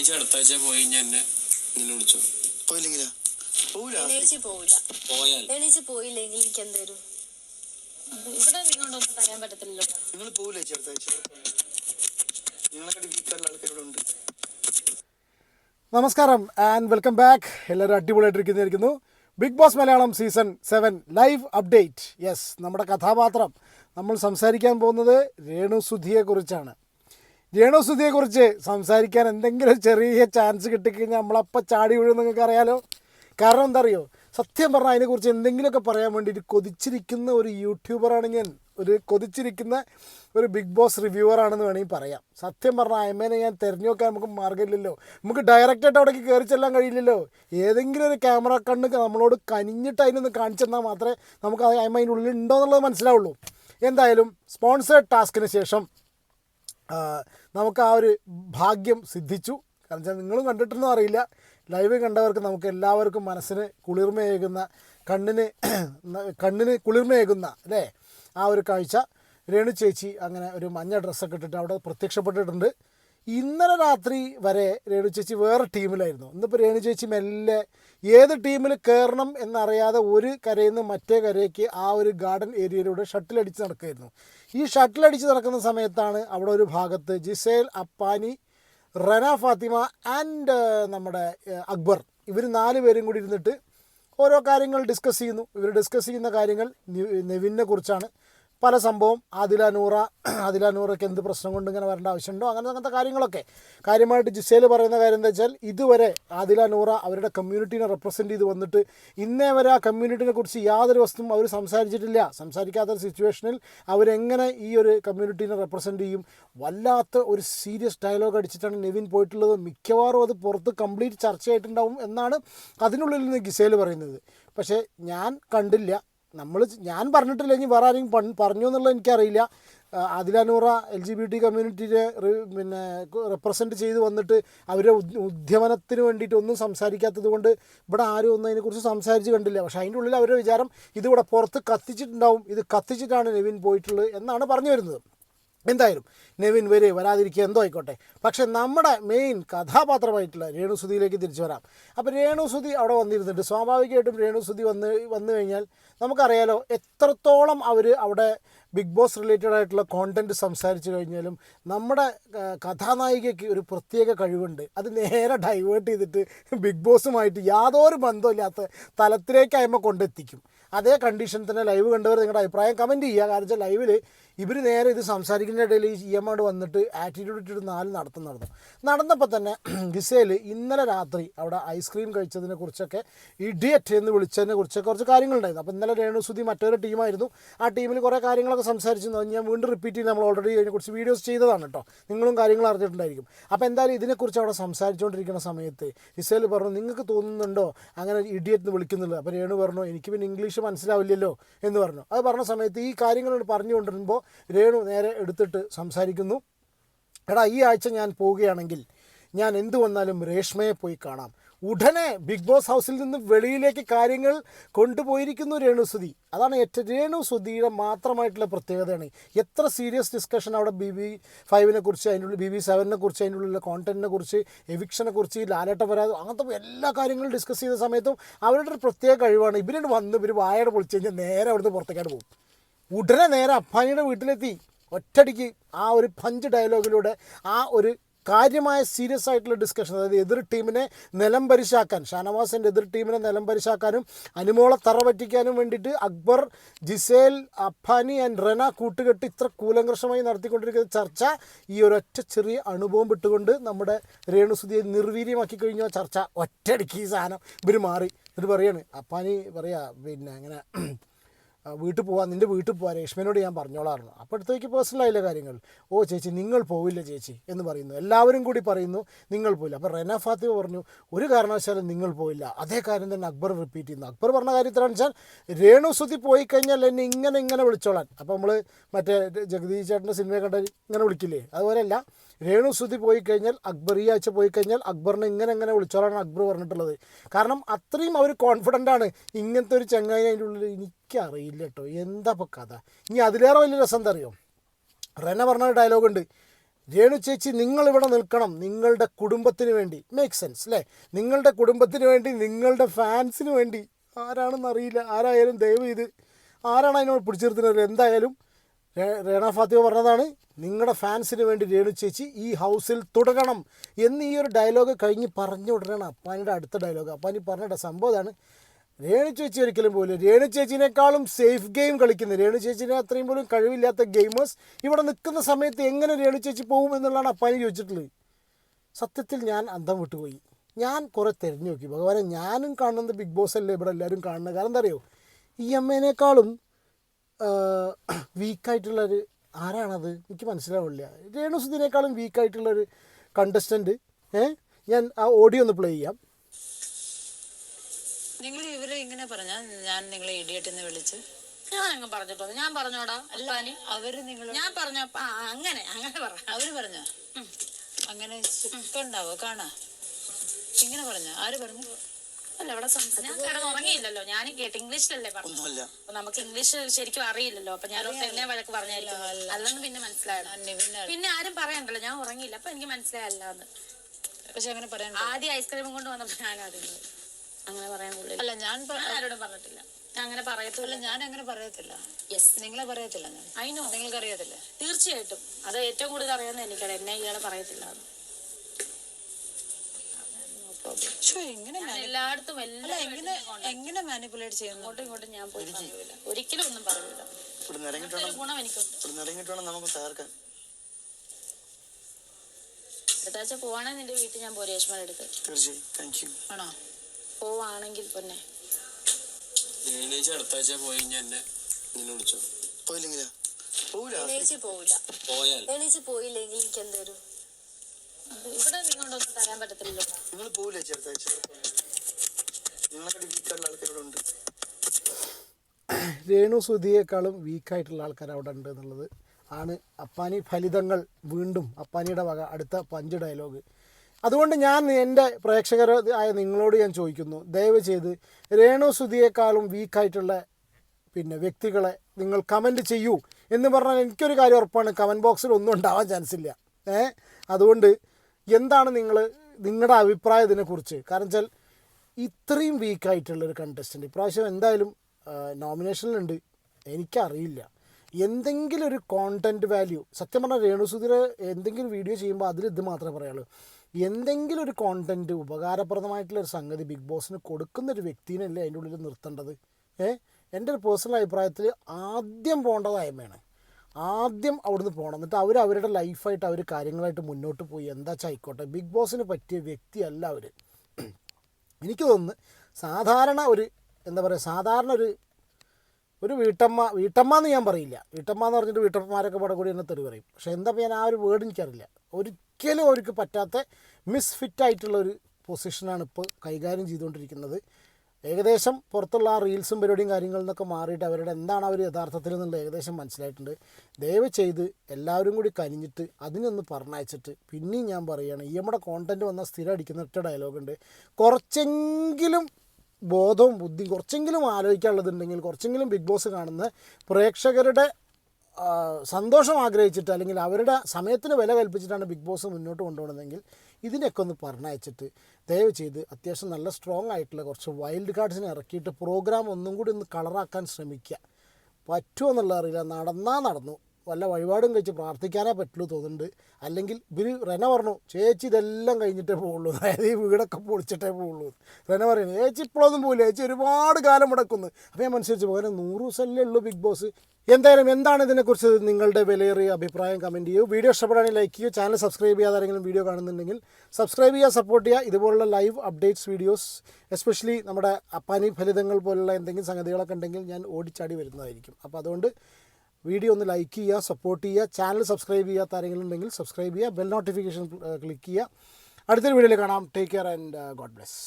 ചേച്ചി അടുത്ത ആഴ്ച പോയി ഞാൻ എന്നെ നിന്നെ വിളിച്ചോ. പോയില്ലെങ്കിലാ? പോവില്ല എണീച്ച് പോവില്ല പോയാൽ. എണീച്ച് പോയില്ലെങ്കിൽ എനിക്ക് എന്തേലും ഇവിടെ നിങ്ങളൊന്നും പറയാൻ പറ്റത്തില്ലല്ലോ. നിങ്ങൾ പോവില്ല അടുത്ത ആഴ്ച നിങ്ങളെ വീട്ടിലുള്ള ആൾക്കാരോട് ഉണ്ട്. നമസ്കാരം ആൻഡ് വെൽക്കം ബാക്ക് എല്ലാവരും അടിപൊളിയായിട്ടിരിക്കുന്നതായിരിക്കുന്നു. Bigg Boss Malayalam season seven live update yes നമ്മുടെ കഥാപാത്രം. നമ്മൾ സംസാരിക്കാൻ പോകുന്നത് രേണുസുധിയെക്കുറിച്ചാണ് രേണുസുധിയെക്കുറിച്ച് സംസാരിക്കാൻ എന്തെങ്കിലും ചെറിയ ചാൻസ് കിട്ടിക്കഴിഞ്ഞാൽ നമ്മളപ്പം ചാടി വീഴും നിങ്ങൾക്ക് അറിയാലോ. കാരണം എന്താ അറിയോ സത്യം പറഞ്ഞാൽ അതിനെക്കുറിച്ച് എന്തെങ്കിലുമൊക്കെ പറയാൻ വേണ്ടിയിട്ട് കൊതിച്ചിരിക്കുന്ന ഒരു യൂട്യൂബറാണ് ഞാൻ. ഒരു കൊതിച്ചിരിക്കുന്ന ഒരു ബിഗ് ബോസ് റിവ്യൂവറാണെന്ന് വേണമെങ്കിൽ പറയാം. സത്യം പറഞ്ഞാൽ അമ്മേനെ ഞാൻ തിരഞ്ഞു നോക്കാൻ നമുക്ക് മാർഗമില്ലല്ലോ. നമുക്ക് ഡയറക്റ്റായിട്ട് അവിടേക്ക് കയറി ചെല്ലാൻ കഴിയില്ലല്ലോ. ഏതെങ്കിലും ഒരു ക്യാമറ കണ്ണ് നമ്മളോട് കനിഞ്ഞിട്ട് അതിനൊന്ന് കാണിച്ചു തന്നാൽ മാത്രമേ നമുക്ക് അമ്മ അതിന്റെ ഉള്ളിൽ ഉണ്ടോ എന്നുള്ളത് മനസ്സിലാവുള്ളൂ. എന്തായാലും സ്പോൺസേഡ് ടാസ്കിന് ശേഷം നമുക്ക് ആ ഒരു ഭാഗ്യം സിദ്ധിച്ചു. കാരണം വെച്ചാൽ നിങ്ങളും കണ്ടിട്ടൊന്നും അറിയില്ല. ലൈവ് കണ്ടവർക്ക് നമുക്ക് എല്ലാവർക്കും മനസ്സിന് കുളിർമയേകുന്ന കണ്ണിന് കണ്ണിന് കുളിർമയേകുന്ന അല്ലേ? ആ ഒരു കാഴ്ച രേണു ചേച്ചി അങ്ങനെ ഒരു മഞ്ഞ ഡ്രസ്സൊക്കെ ഇട്ടിട്ട് അവിടെ പ്രത്യക്ഷപ്പെട്ടിട്ടുണ്ട്. ഇന്നലെ രാത്രി വരെ രേണു ചേച്ചി വേറെ ടീമിലായിരുന്നു. ഇന്നിപ്പോൾ രേണു ചേച്ചി മെല്ലെ ഏത് ടീമിൽ കയറണം എന്നറിയാതെ ഒരു കരയിൽ നിന്ന് മറ്റേ കരയ്ക്ക് ആ ഒരു ഗാർഡൻ ഏരിയയിലൂടെ ഷട്ടിലടിച്ച് നടക്കുമായിരുന്നു ഈ ഷട്ടിലടിച്ച് നടക്കുന്ന സമയത്താണ് അവിടെ ഒരു ഭാഗത്ത് ജിസേൽ അപ്പാനി റന ഫാത്തിമ ആൻഡ് നമ്മുടെ അക്ബർ. ഇവർ നാല് പേരും കൂടി ഇരുന്നിട്ട് ഓരോ കാര്യങ്ങൾ ഡിസ്കസ് ചെയ്യുന്നു. ഇവർ ഡിസ്കസ് ചെയ്യുന്ന കാര്യങ്ങൾ നെവിനെ കുറിച്ചാണ്. പല സംഭവം. ആദില നൂറ ആദില നൂറയ്ക്ക് എന്ത് പ്രശ്നം കൊണ്ട് ഇങ്ങനെ വരേണ്ട ആവശ്യമുണ്ടോ? അങ്ങനെ അങ്ങനത്തെ കാര്യങ്ങളൊക്കെ. കാര്യമായിട്ട് ജിസേൽ പറയുന്ന കാര്യം എന്താ വെച്ചാൽ ഇതുവരെ ആദില നൂറ അവരുടെ കമ്മ്യൂണിറ്റീനെ റെപ്രസെന്റ് ചെയ്ത് വന്നിട്ട് ഇന്നേ വരെ ആ കമ്മ്യൂണിറ്റിനെ കുറിച്ച് യാതൊരു വസ്തുവും അവർ സംസാരിച്ചിട്ടില്ല. സംസാരിക്കാത്ത സിറ്റുവേഷനിൽ അവരെങ്ങനെ ഈ ഒരു കമ്മ്യൂണിറ്റീനെ റെപ്രസെന്റ് ചെയ്യും? വല്ലാത്ത ഒരു സീരിയസ് ഡയലോഗ് അടിച്ചിട്ടാണ് നെവിൻ പോയിട്ടുള്ളത്. മിക്കവാറും അത് പുറത്ത് കംപ്ലീറ്റ് ചർച്ചയായിട്ടുണ്ടാവും എന്നാണ് അതിനുള്ളിൽ നിന്ന് ഗിസേൽ പറയുന്നത്. പക്ഷേ ഞാൻ കണ്ടില്ല. നമ്മൾ ഞാൻ പറഞ്ഞിട്ടില്ല ഇനി വേറെ ആരെങ്കിലും പറഞ്ഞു എന്നുള്ളത് എനിക്കറിയില്ല. അതിലാനൂറ എൽ ജി ബി ടി കമ്മ്യൂണിറ്റിയെ പിന്നെ റെപ്രസെന്റ് ചെയ്ത് വന്നിട്ട് അവരുടെ ഉദ്- ഉദ്യമനത്തിന് വേണ്ടിയിട്ട് ഒന്നും സംസാരിക്കാത്തത് കൊണ്ട് ഇവിടെ ആരും ഒന്നും അതിനെക്കുറിച്ച് സംസാരിച്ച് കണ്ടില്ല. പക്ഷേ അതിന്റെ ഉള്ളിൽ അവരുടെ വിചാരം ഇതിവിടെ പുറത്ത് കത്തിച്ചിട്ടുണ്ടാവും. ഇത് കത്തിച്ചിട്ടാണ് നെവിൻ പോയിട്ടുള്ളത് എന്നാണ് പറഞ്ഞു വരുന്നത്. എന്തായാലും നെവിൻ വരെ വരാതിരിക്കുക എന്തോ ആയിക്കോട്ടെ. പക്ഷെ നമ്മുടെ മെയിൻ കഥാപാത്രമായിട്ടുള്ള രേണുസുതിയിലേക്ക് തിരിച്ചു വരാം. അപ്പോൾ രേണുസുതി അവിടെ വന്നിരുന്നുണ്ട് സ്വാഭാവികമായിട്ടും രേണുസുതി വന്ന് വന്നു കഴിഞ്ഞാൽ നമുക്കറിയാലോ എത്രത്തോളം അവർ അവിടെ ബിഗ് ബോസ് റിലേറ്റഡ് ആയിട്ടുള്ള കോണ്ടന്റ് സംസാരിച്ചു കഴിഞ്ഞാലും നമ്മുടെ കഥാനായികയ്ക്ക് ഒരു പ്രത്യേക കഴിവുണ്ട്. അത് നേരെ ഡൈവേർട്ട് ചെയ്തിട്ട് ബിഗ് ബോസുമായിട്ട് യാതൊരു ബന്ധമില്ലാത്ത തലത്തിലേക്ക് അയമ്മ കൊണ്ടെത്തിക്കും. അതേ കണ്ടീഷൻ തന്നെ ലൈവ് കണ്ടവർ നിങ്ങളുടെ അഭിപ്രായം കമന്റ് ചെയ്യുക. കാരണം വെച്ചാൽ ലൈവിൽ ഇവർ നേരെ ഇത് സംസാരിക്കുന്ന ഇടയിൽ ഈ ഇ എം വന്നിട്ട് ആറ്റിറ്റ്യൂഡ് ഇട്ടിട്ട് നാല് നടത്തം നടന്നു. നടന്നപ്പോൾ തന്നെ ഗിസേൽ ഇന്നലെ രാത്രി അവിടെ ഐസ്ക്രീം കഴിച്ചതിനെ കുറിച്ചൊക്കെ ഇഡിയറ്റ് എന്ന് വിളിച്ചതിനെ കുറിച്ചൊക്കെ കുറച്ച് കാര്യങ്ങളുണ്ടായിരുന്നു. അപ്പോൾ ഇന്നലെ രേണുസുതി മറ്റൊരു ടീമായിരുന്നു. ആ ടീമിൽ കുറേ കാര്യങ്ങളൊക്കെ സംസാരിച്ചു അത് ഞാൻ വീണ്ടും റിപ്പീറ്റ് ചെയ്ത് നമ്മൾ ഓൾറെഡി അതിനെക്കുറിച്ച് വീഡിയോസ് ചെയ്തതാണ് കേട്ടോ നിങ്ങളും കാര്യങ്ങൾ അറിഞ്ഞിട്ടുണ്ടായിരിക്കും. അപ്പോൾ എന്തായാലും ഇതിനെക്കുറിച്ച് അവിടെ സംസാരിച്ചുകൊണ്ടിരിക്കുന്ന സമയത്ത് ഇസേൽ പറഞ്ഞു നിങ്ങൾക്ക് തോന്നുന്നുണ്ടോ അങ്ങനെ ഇഡിയറ്റ് എന്ന് വിളിക്കുന്നുള്ളൂ അപ്പോൾ രേണു പറഞ്ഞു എനിക്ക് പിന്നെ ഇംഗ്ലീഷ് മനസ്സിലാവില്ലല്ലോ എന്ന് പറഞ്ഞു. അത് പറഞ്ഞ സമയത്ത് ഈ കാര്യങ്ങൾ പറഞ്ഞുകൊണ്ടിരുമ്പോൾ രേണു നേരെ എടുത്തിട്ട് സംസാരിക്കുന്നു. എടാ ഈ ആഴ്ച ഞാൻ പോവുകയാണെങ്കിൽ ഞാൻ എന്തു വന്നാലും രേഷ്മയെ പോയി കാണാം. ഉടനെ ബിഗ് ബോസ് ഹൗസിൽ നിന്ന് വെളിയിലേക്ക് കാര്യങ്ങൾ കൊണ്ടുപോയിരിക്കുന്നു രേണുസുതി അതാണ് ഏറ്റവും രേണുസുതിയുടെ മാത്രമായിട്ടുള്ള പ്രത്യേകതയാണ്. എത്ര സീരിയസ് ഡിസ്കഷൻ അവിടെ ബി ബി ഫൈവിനെ കുറിച്ച് അതിന്റെ ഉള്ളിൽ ബി ബി സെവനെ കുറിച്ച് ഉള്ളിലുള്ള കോണ്ടന്റിനെ കുറിച്ച് എവിക്ഷനെ കുറിച്ച് ലാലേട്ട വരാതെ അങ്ങനത്തെ എല്ലാ കാര്യങ്ങളും ഡിസ്കസ് ചെയ്ത സമയത്തും അവരുടെ ഒരു പ്രത്യേക കഴിവാണ്. ഇവരോട് വന്ന് ഇവർ വായയുടെ പൊളിച്ച് കഴിഞ്ഞാൽ നേരെ അവിടുന്ന് പുറത്തേക്കാട് പോകും. ഉടനെ നേരെ അപ്പാനിയുടെ വീട്ടിലെത്തി. ഒറ്റടിക്ക് ആ ഒരു പഞ്ച് ഡയലോഗിലൂടെ ആ ഒരു കാര്യമായ സീരിയസ് ആയിട്ടുള്ള ഡിസ്കഷൻ അതായത് എതിർ ടീമിനെ നിലം പരിശാക്കാൻ ഷാനവാസിന്റെ എതിർ ടീമിനെ നിലം പരിശാക്കാനും അനുമോളെ തറ പറ്റിക്കാനും വേണ്ടിയിട്ട് അക്ബർ ജിസേൽ അഫാനി ആൻഡ് റെന കൂട്ടുകെട്ട് ഇത്ര കൂലങ്കർഷമായി നടത്തിക്കൊണ്ടിരിക്കുന്ന ചർച്ച ഈ ഒരൊറ്റ ചെറിയ അനുഭവം വിട്ടുകൊണ്ട് നമ്മുടെ രേണുസുതിയെ നിർവീര്യമാക്കി കഴിഞ്ഞ ചർച്ച. ഒറ്റടിക്ക് ഈ സാധനം ഇവർ മാറി. എന്നിട്ട് പറയാണ് അപ്പാനി പറയാ പിന്നെ അങ്ങനെ വീട്ടിൽ പോകാൻ നിന്റെ വീട്ടിൽ പോകാൻ രേഷ്മേനോട് ഞാൻ പറഞ്ഞോളായിരുന്നു അപ്പോഴത്തേക്ക് പേഴ്സണലായില്ല കാര്യങ്ങൾ? ഓ ചേച്ചി നിങ്ങൾ പോവില്ല ചേച്ചി എന്ന് പറയുന്നു. എല്ലാവരും കൂടി പറയുന്നു നിങ്ങൾ പോയില്ല അപ്പോൾ റെന ഫാത്തിമ പറഞ്ഞു ഒരു കാരണവശാലും നിങ്ങൾ പോയില്ല അതേ കാര്യം തന്നെ അക്ബർ റിപ്പീറ്റ് ചെയ്യുന്നു. അക്ബർ പറഞ്ഞ കാര്യത്തിലാണ് വെച്ചാൽ രേണു സുതി പോയി കഴിഞ്ഞാൽ എന്നെ ഇങ്ങനെ ഇങ്ങനെ വിളിച്ചോളാൻ. അപ്പോൾ നമ്മൾ മറ്റേ ജഗദീഷ് ചേട്ടന്റെ സിനിമയെ കണ്ട ഇങ്ങനെ വിളിക്കില്ലേ? അതുപോലെയല്ല രേണു സുതി പോയി കഴിഞ്ഞാൽ അക്ബർ ഈ ആഴ്ച പോയി കഴിഞ്ഞാൽ അക്ബറിനെ ഇങ്ങനെ എങ്ങനെ വിളിച്ചോളാണ് അക്ബർ പറഞ്ഞിട്ടുള്ളത്. കാരണം അത്രയും അവർ കോൺഫിഡന്റ് ആണ്. ഇങ്ങനത്തെ ഒരു ചങ്ങായി അതിന്റെ ഉള്ളിൽ എനിക്കറിയില്ല കേട്ടോ എന്താ കഥ? ഇനി അതിലേറെ വലിയ രസം എന്താ അറിയോ? റെന പറഞ്ഞ ഡയലോഗ് ഉണ്ട്. രേണു ചേച്ചി നിങ്ങൾ ഇവിടെ നിൽക്കണം. നിങ്ങളുടെ കുടുംബത്തിന് വേണ്ടി. മേക്ക് സെൻസ് അല്ലേ നിങ്ങളുടെ കുടുംബത്തിന് വേണ്ടി നിങ്ങളുടെ ഫാൻസിന് വേണ്ടി. ആരാണെന്ന് അറിയില്ല. ആരായാലും ദയവ് ചെയ്ത് ആരാണ് അതിനോട് പിടിച്ചിരുത്തുന്നത്? എന്തായാലും റേണ ഫാത്തിമ പറഞ്ഞതാണ് നിങ്ങളുടെ ഫാൻസിന് വേണ്ടി രേണു ചേച്ചി ഈ ഹൗസിൽ തുടരണം എന്ന് ഈ ഒരു ഡയലോഗ് കഴിഞ്ഞ് പറഞ്ഞു ഉടനെയാണ് അപ്പാനിയുടെ അടുത്ത ഡയലോഗ്. അപ്പാനി പറഞ്ഞ സംഭവം ഇതാണ്. രേണു ചേച്ചി ഒരിക്കലും പോലും രേണു ചേച്ചിനേക്കാളും സേഫ് ഗെയിം കളിക്കുന്നത്. രേണു ചേച്ചിനെ അത്രയും പോലും കഴിവില്ലാത്ത ഗെയിമേഴ്സ് ഇവിടെ നിൽക്കുന്ന സമയത്ത് എങ്ങനെ രേണു ചേച്ചി പോകും എന്നുള്ളതാണ് അപ്പാനി ചോദിച്ചിട്ടുള്ളത്. സത്യത്തിൽ ഞാൻ അന്തം വിട്ടുപോയി. ഞാൻ കുറേ തിരഞ്ഞു നോക്കി. ഭഗവാനെ ഞാനും കാണുന്നത് ബിഗ് ബോസ് അല്ലേ ഇവിടെ എല്ലാവരും കാണുന്നത്? കാരണം എന്താ അറിയോ? ഈ അമ്മേനേക്കാളും വീക്കായിട്ടുള്ളൊരു ആരാണത്? എനിക്ക് മനസ്സിലാവില്ല രേണുസുദിനേക്കാളും വീക്കായിട്ടുള്ളൊരു കണ്ടസ്റ്റന്റ് ഏ? ഞാൻ ആ ഓഡിയോ ഒന്ന് പ്ലേ ചെയ്യാം. നിങ്ങൾ ഇവരെ ഇങ്ങനെ പറഞ്ഞ ഞാൻ നിങ്ങളെ ഇഡിയറ്റ് എന്ന് വിളിച്ച്? ഞാൻ അങ്ങ് പറഞ്ഞിട്ടോ ഞാൻ പറഞ്ഞോടാ. അല്ലാനി അവർ നിങ്ങൾ ഞാൻ പറഞ്ഞ അങ്ങനെ അങ്ങനെ പറ. അവർ പറഞ്ഞ? അങ്ങനെ ഉണ്ടാവോ? കാണാ. ഇങ്ങനെ പറഞ്ഞ? ആര് പറഞ്ഞു? അല്ല ഇവിടെ സംസാ- ഞാൻ കിടന്നുറങ്ങിയില്ലല്ലോ ഞാൻ കേട്ട് ഇംഗ്ലീഷിലല്ലേ പറഞ്ഞു ഒന്നുമല്ല. അപ്പൊ നമുക്ക് ഇംഗ്ലീഷ് ശരിക്കും അറിയില്ലല്ലോ. അപ്പൊ ഞാൻ എന്നെ വഴക്ക് പറഞ്ഞായിരിക്കും. അല്ലെന്ന് പിന്നെ മനസ്സിലായത് പിന്നെ ആരും പറയണ്ടല്ലോ. ഞാൻ ഉറങ്ങിയില്ല. അപ്പൊ എനിക്ക് മനസ്സിലായല്ലാന്ന്. പക്ഷെ അങ്ങനെ പറയാൻ ആദ്യം ഐസ്ക്രീമും കൊണ്ട് വന്നപ്പോ ഞാൻ അറിയുന്നത് അങ്ങനെ പറയാൻ കൂടുതൽ അല്ല ഞാൻ പ- ആരോടും പറഞ്ഞിട്ടില്ല. ഞാൻ അങ്ങനെ അല്ല പറയത്തില്ല ഞാൻ അങ്ങനെ പറയത്തില്ല. യെസ് നിങ്ങളെ പറയത്തില്ല ഞാൻ. അതിനോ നിങ്ങൾക്ക് അറിയത്തില്ല തീർച്ചയായിട്ടും. അത് ഏറ്റവും കൂടുതൽ അറിയാവുന്ന എനിക്കറിയാം എന്നെ ഇയാളെ പറയത്തില്ല എന്ന്. പക്ഷേ എങ്ങനെ എല്ലായിടത്തും അല്ല എല്ലാ എങ്ങനെ എങ്ങനെ മാനിപ്പുലേറ്റ് ചെയ്യുന്നു? അങ്ങോട്ടും ഇങ്ങോട്ടും ഞാൻ പോയി പറയൂല ഒരിക്കലും ഒന്നും പറയൂല ഇവിടുന്ന് ഒരു വേണം ഗുണം എനിക്കുണ്ട്. ഇവിടുന്ന് ഇറങ്ങിയിട്ട് വേണം നമുക്ക് തകർക്കാൻ. അടുത്താഴ്ച പോവാണെങ്കിൽ നിന്റെ വീട്ടിൽ ഞാൻ പോയി രേഷ്മയുടെ അടുത്ത് തീർച്ചയായും. താങ്ക് യു ആണോ? പോവാണെങ്കിൽ പൊന്നെ. രേണേച്ചി അടുത്ത പോയി കഴിഞ്ഞാൽ എന്നെ നിന്നെ വിളിച്ചോ. പോയില്ലെങ്കിലാ? പോവില്ല എണീച്ച് പോവില്ല. പോയാൽ. എണീച്ച് പോയില്ലെങ്കിൽ എനിക്ക് എന്തേലും ഇവിടെ നിങ്ങളൊന്നും തരാൻ പറ്റത്തില്ലല്ലോ. നിങ്ങൾ പോവില്ലേ ചെറുതാഴ്ച വീട്ടിലുള്ള രേണു സുധിയേക്കാളും വീക്കായിട്ടുള്ള ആൾക്കാർ അവിടെ ഉണ്ട് എന്നുള്ളത് ആണ് അപ്പാനി ഫലിതങ്ങൾ വീണ്ടും അപ്പാനിയുടെ വക അടുത്ത പഞ്ച് ഡയലോഗ് അതുകൊണ്ട് ഞാൻ എന്റെ പ്രേക്ഷകർ ആയ നിങ്ങളോട് ഞാൻ ചോദിക്കുന്നു. ദയവ് ചെയ്ത് രേണു സുധിയേക്കാളും വീക്കായിട്ടുള്ള പിന്നെ വ്യക്തികളെ നിങ്ങൾ കമന്റ് ചെയ്യൂ എന്ന് പറഞ്ഞാൽ എനിക്കൊരു കാര്യം ഉറപ്പാണ്. കമന്റ് ബോക്സിൽ ഒന്നും ഉണ്ടാവാൻ ചാൻസ് ഇല്ല. ഏ? അതുകൊണ്ട് എന്താണ് നിങ്ങൾ നിങ്ങളുടെ അഭിപ്രായം ഇതിനെക്കുറിച്ച്? കാരണം വെച്ചാൽ ഇത്രയും വീക്കായിട്ടുള്ളൊരു കണ്ടസ്റ്റന്റ് ഇപ്രാവശ്യം എന്തായാലും നോമിനേഷനിലുണ്ട് എനിക്കറിയില്ല. എന്തെങ്കിലും ഒരു കോണ്ടന്റ് വാല്യൂ സത്യം പറഞ്ഞാൽ രേണുസുധീർ എന്തെങ്കിലും വീഡിയോ ചെയ്യുമ്പോൾ അതിൽ ഇത് മാത്രമേ പറയുള്ളൂ. എന്തെങ്കിലും ഒരു കോണ്ടന്റ് ഉപകാരപ്രദമായിട്ടുള്ള ഒരു സംഗതി ബിഗ് ബോസിന് കൊടുക്കുന്ന ഒരു വ്യക്തിനല്ലേ അതിന്റെ ഉള്ളിൽ നിർത്തേണ്ടത്? ഏഹ് എന്റെ ഒരു പേഴ്സണൽ അഭിപ്രായത്തിൽ ആദ്യം പോകേണ്ടത് അയമയാണ്. ആദ്യം അവിടുന്ന് പോകണം എന്നിട്ട് അവർ അവരുടെ ലൈഫായിട്ട് അവർ കാര്യങ്ങളായിട്ട് മുന്നോട്ട് പോയി. എന്താ ആയിക്കോട്ടെ ബിഗ് ബോസിന് പറ്റിയ വ്യക്തിയല്ല അവർ എനിക്ക് തോന്നുന്നു സാധാരണ ഒരു എന്താ പറയുക സാധാരണ ഒരു ഒരു വീട്ടമ്മ വീട്ടമ്മ എന്ന് ഞാൻ പറയില്ല. വീട്ടമ്മ എന്ന് പറഞ്ഞിട്ട് വീട്ടമ്മമാരൊക്കെ പടം കൂടി എന്നെ തെറി പറയും. പക്ഷേ എന്താ ഞാൻ ആ ഒരു വേർഡ് എനിക്കറിയില്ല. ഒരിക്കലും അവർക്ക് പറ്റാത്ത മിസ്ഫിറ്റ് ആയിട്ടുള്ള ഒരു പൊസിഷനാണ് ഇപ്പോൾ കൈകാര്യം ചെയ്തുകൊണ്ടിരിക്കുന്നത്. ഏകദേശം പുറത്തുള്ള ആ റീൽസും പരിപാടിയും കാര്യങ്ങളിൽ നിന്നൊക്കെ മാറിയിട്ട് അവരുടെ എന്താണ് അവർ യഥാർത്ഥത്തിൽ എന്നുള്ളത് ഏകദേശം മനസ്സിലായിട്ടുണ്ട്. ദയവ് ചെയ്ത് എല്ലാവരും കൂടി കനിഞ്ഞിട്ട് അതിനൊന്ന് പറഞ്ഞയച്ചിട്ട് പിന്നെയും ഞാൻ പറയുകയാണ് ഈ നമ്മുടെ കോണ്ടന്റ് വന്ന സ്ഥിരം അടിക്കുന്ന ഒറ്റ ഡയലോഗുണ്ട് കുറച്ചെങ്കിലും ബോധവും ബുദ്ധിയും കുറച്ചെങ്കിലും ആലോചിക്കാനുള്ളതുണ്ടെങ്കിൽ കുറച്ചെങ്കിലും ബിഗ് ബോസ് കാണുന്ന പ്രേക്ഷകരുടെ സന്തോഷം ആഗ്രഹിച്ചിട്ട് അല്ലെങ്കിൽ അവരുടെ സമയത്തിന് വില കൽപ്പിച്ചിട്ടാണ് ബിഗ് ബോസ് മുന്നോട്ട് കൊണ്ടുപോകുന്നതെങ്കിൽ ഇതിനെയൊക്കെ ഒന്ന് പറഞ്ഞയച്ചിട്ട് ദയവ് ചെയ്ത് അത്യാവശ്യം നല്ല സ്ട്രോങ് ആയിട്ടുള്ള കുറച്ച് വൈൽഡ് കാർഡ്സിനെ ഇറക്കിയിട്ട് പ്രോഗ്രാം ഒന്നും കൂടി ഒന്ന് കളറാക്കാൻ ശ്രമിക്കുക. പറ്റുമോ എന്നുള്ള അറിയില്ല. നടന്നാൽ നടന്നു. വല്ല വഴിപാടും കഴിച്ച് പ്രാർത്ഥിക്കാനേ പറ്റുള്ളൂ തോന്നുന്നുണ്ട്. അല്ലെങ്കിൽ ഇവർ റെന പറഞ്ഞു ചേച്ചി ഇതെല്ലാം കഴിഞ്ഞിട്ടേ പോവുള്ളൂ. അതായത് ഈ വീടൊക്കെ പൊളിച്ചിട്ടേ പോവുള്ളൂ. റെന പറയുന്നു ചേച്ചി ഇപ്പോഴൊന്നും പോയില്ല ചേച്ചി ഒരുപാട് കാലം മുടക്കുന്നു അപ്പോൾ ഞാൻ മനസ്സിലാച്ചു പോകാൻ നൂറ് ദിവസമല്ലേ ഉള്ളൂ ബിഗ് ബോസ്. എന്തായാലും എന്താണ് ഇതിനെക്കുറിച്ച് നിങ്ങളുടെ വിലയേറിയ അഭിപ്രായം കമന്റ് ചെയ്യൂ. വീഡിയോ ഇഷ്ടപ്പെടുകയാണെങ്കിൽ ലൈക്ക് ചെയ്യൂ ചാനൽ സബ്സ്ക്രൈബ് ചെയ്യാതെ ആരെങ്കിലും വീഡിയോ കാണുന്നുണ്ടെങ്കിൽ സബ്സ്ക്രൈബ് ചെയ്യുക സപ്പോർട്ട് ചെയ്യുക. ഇതുപോലുള്ള ലൈവ് അപ്ഡേറ്റ്സ് വീഡിയോസ് എസ്പെഷ്യലി നമ്മുടെ അപ്പാനി ഫലിതങ്ങൾ പോലുള്ള എന്തെങ്കിലും സംഗതികളൊക്കെ ഉണ്ടെങ്കിൽ ഞാൻ ഓടിച്ചാടി വരുന്നതായിരിക്കും. അപ്പോൾ അതുകൊണ്ട് വീഡിയോ ഒന്ന് ലൈക്ക് ചെയ്യുക സപ്പോർട്ട് ചെയ്യുക ചാനൽ സബ്സ്ക്രൈബ് ചെയ്യാത്ത ആരെങ്കിലും ഉണ്ടെങ്കിൽ സബ്സ്ക്രൈബ് ചെയ്യുക ബെൽ നോട്ടിഫിക്കേഷൻ ക്ലിക്ക് ചെയ്യുക. അടുത്തൊരു വീഡിയോയിൽ കാണാം. Take care and God bless